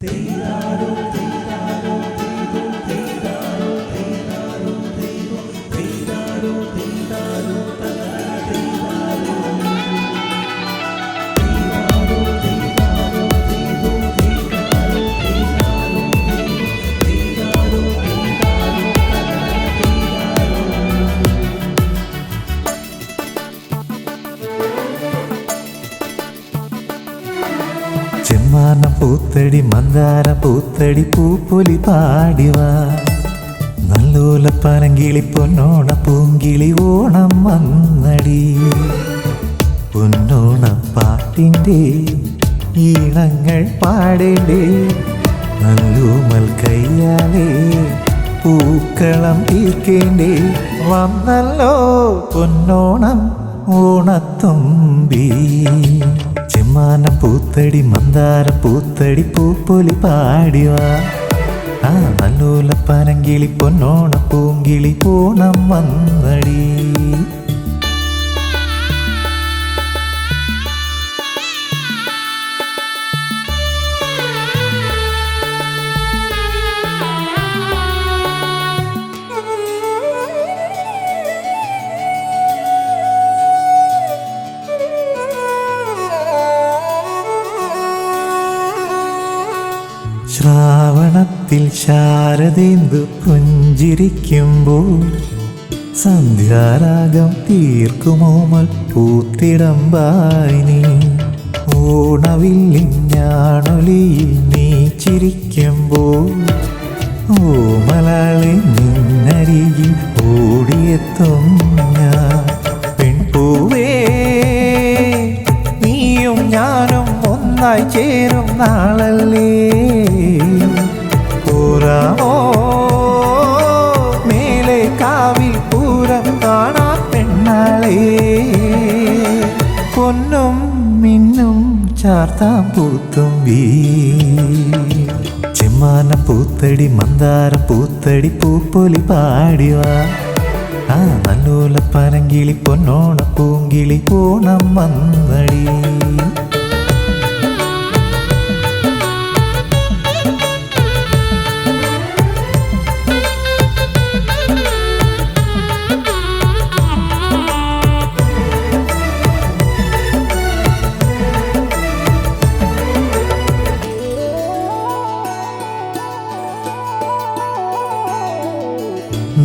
They are. ചെമ്മാനം Poothadi മന്ദാര Poothadi Pooppoli പാടിവാ. നല്ലൂല പനങ്കിളി പൊന്നോണ പൂങ്കിളി Onam വന്നടി. പൊന്നോണ പാട്ടിന്റെ ഈണങ്ങൾ പാടേണ്ടേ. നല്ലൂമൽ കയ്യാലേ പൂക്കളം തീർക്കേണ്ടേ. വന്നല്ലോ പൊന്നോണം ഓണത്തുമ്പി. ചെമ്മാനം പൂത്തടി മന്ദാര പൂത്തടി പൂപ്പൊലി പാടിവാ. ആ നല്ലൂല പനങ്കിളി പൊന്നോണ പൂങ്കിളി പൂണം വന്നടി. ശ്രാവണത്തിൽ ശാരദേന്ദു പുഞ്ചിരിക്കുമ്പോൾ സന്ധ്യാരാഗം തീർക്കുമോമൽ പൂത്തിടമ്പായി നീ ഓണവില്ലിൻ ഞാണൊലിയിൽ നീ ചിരിക്കുമ്പോൾ ഓമലാളെ നിന്നരികിൽ ഓടിയെത്തും ഞാൻ. പെൺപൂവേ നീയും ഞാനും ഒന്നായി ചേരും നാളല്ലേ? മേലെ കാവിൽ പൂരം കാണാ പെണ്ണാളേ പൊന്നും മിന്നും ചാർത്താം പൂത്തും വീ ചെമ്മാന പൂത്തടി മന്ദാര പൂത്തടി പൂപ്പൊലി പാടിവാ ആ നല്ലൂല പനങ്കിളി പൊന്നോണ പൂങ്കിളി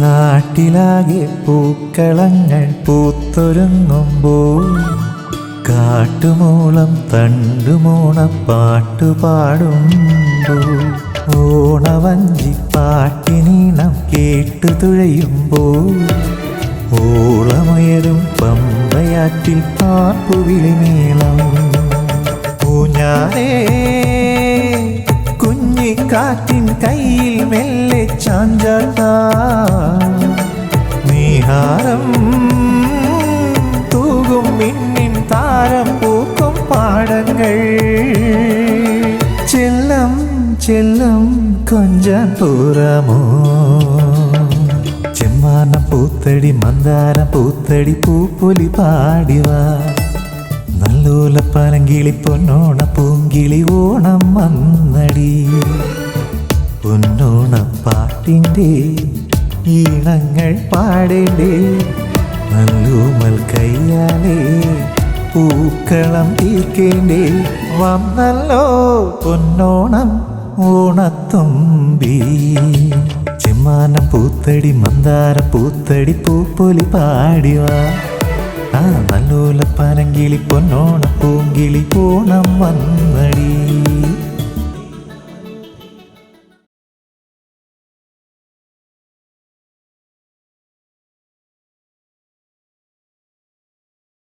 നാട്ടിലാകെ പൂക്കളങ്ങൾ പൂത്തൊരുങ്ങുമ്പോൾ കാട്ടുമൂളം തണ്ടുമൂണ പാട്ടുപാടുമ്പോൾ ഓണവഞ്ചി പാട്ടിനീണം കേട്ടു തുഴയുമ്പോൾ ഓളമുയരും പമ്പയാറ്റിൽ പാപ്പുവിളിമേളം പൂഞ്ഞാലേ കുഞ്ഞിക്കാറ്റിൻ കയ്യിൽ മെല്ലെ ചാഞ്ചാട്ട. നീഹാരം തൂകും മിന്നിൻ താരം പൂക്കും പാടങ്ങൾ. ചെല്ലം ചെല്ലം കൊഞ്ചം പൂറമോ ചെമ്മാന പൂത്തടി മന്ദാര പൂത്തടി പൂപ്പൊലി പാടിവാ. നല്ലൂല പനങ്കിളി പൊന്നോണ പൂങ്കിളി ഓണം വന്നടി. പൊന്നോണ പാട്ടിന്റെ ഈണങ്ങൾ പാടേണ്ടേ? നല്ലൂമൽ കയ്യാലേ പൂക്കളം തീർക്കേണ്ടേ വന്നല്ലോ പൊന്നോണം ഓണത്തുമ്പി. ചെമ്മാന പൂത്തടി മന്ദാര പൂത്തടി പൂപ്പൊലി പാടിവാ. ആ നല്ലൂല പനങ്കിളി പൊന്നോണ പൂങ്കിളി ഓണം വന്നടി.